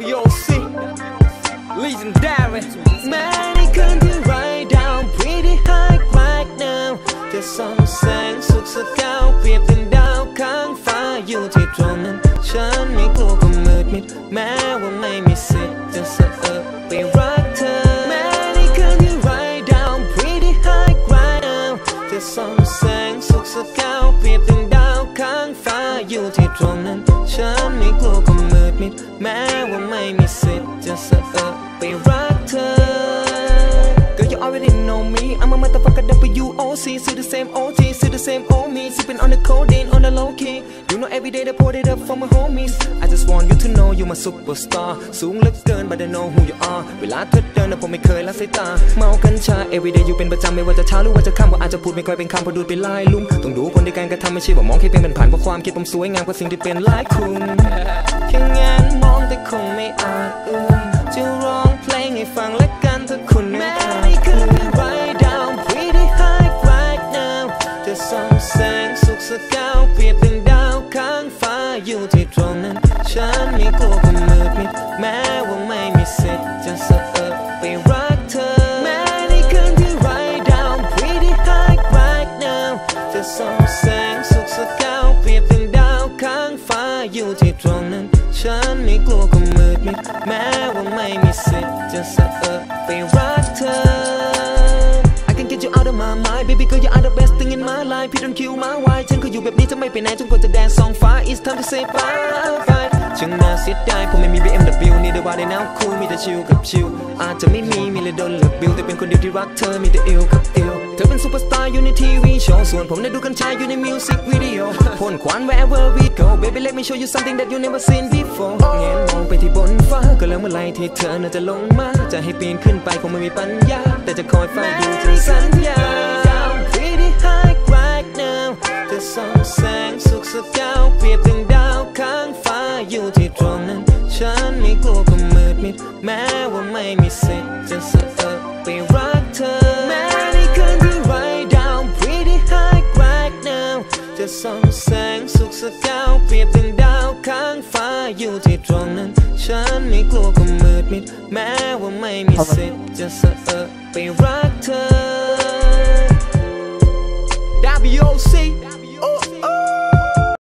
WOC, legendary. Many country right down, pretty high right now. The song sang, suốt sức cao, biệt tình đau kháng phá yêu thì tròn nên ฉันไม่กลัวความมืดมิดแม้ว่าไม่มีสิทธิ์จะสะเอิบไปรักเธอแม้ในคืนที่ไร้ดาว pretty high right now. จะส่องแสงสุขสกาวเปรียบดังดาวข้างฟ้าอยู่ที่ตรงนั้นฉันไม่ ดมิด แม้ว่าไม่มีสิทธิ์จะสะเอิบไปรักเธอ Girl, you already know me. I'm a motherfucker W-O-C. See the same OT, see the same old me. Sipping on the codeine on the low key. You know every day they pour it up for my homies. I just want you to know you my superstar. สูงเหลือเกิน but I know who you are. เวลาเธอเดินนะผมไม่เคยละสายตา เมากัญชา every day อยู่เป็นประจำไม่ว่าจะเช้าหรือว่าจะค่ำว่าอาจจะพูดไม่ค่อยเป็นคำเพราะดูดไปลายลุ่มต้องดูคนในการกระทำไม่ใช่ว่ามองแค่เพียงผ่านเพราะความคิดผมสวยงามกว่าสิ่งที่เป็นหลายคุณแค่งานมองแต่คงไม่อาจเอื้อจะร้องเพลงให้ฟังและกันถ้าคุณไม่อาจคืนไรดาว pretty high right now จะส่องแสงสุขสกาวเปรียบดังดาวข้างฟ้าอยู่ที่ตรง ส่องแสงสุขสกาวเปรียบดังดาวข้างฟ้าอยู่ที่ตรงนั้น ฉันไม่กลัวก็มืดมิดแม้ว่าไม่มีสิทธิ์จะสะเอิบไปรักเธอ I can get you out of my mind baby girl you are the best thing in my life พี่ don't kill my wife ฉันก็อยู่แบบนี้จะไม่ไปไหนจนกว่าจะแดนสองฟ้า It's time to say bye bye ช่างน่าเสียดายผมไม่มี BMW นี่ได้ว่าได้ now cool มีแต่ชิลกับชิลอาจจะไม่มีมีเลยโดนหลักบิลแต่เป็นคนเดียวที่รักเธอมีแต่อิลกับอิล เธอเป็นซูเปอร์สตาร์อยู่ในทีวีโชว์ส่วนผมได้ดูกันชายอยู่ในมิวสิกวิดีโอพ่นควัน wherever we go baby let me show you something that you never seen before เงนมองไปที่บนฟ้าก็แล้วเมื่อไรที่เธอน่าจะลงมา จะให้ปีนขึ้นไปคงไม่มีปัญญา แต่จะคอยเฝ้าดูจนสัญญา Pretty high right now จะส่องแสงสุขสกาวเปรียบดังดาวข้างฟ้าอยู่ที่ตรงนั้น ฉันไม่กลัวก็มืดมิดแม้ว่าไม่มีสิทธิ์จะสะเอิบไปรักเธอ ส่องแสงสุขสกาวเปรียบดังดาวข้างฟ้าอยู่ที่ตรงนั้น ฉันไม่กลัวก็มืดมิด แม้ว่าไม่มีสิทธิ์จะสะเออไปรักเธอ WOC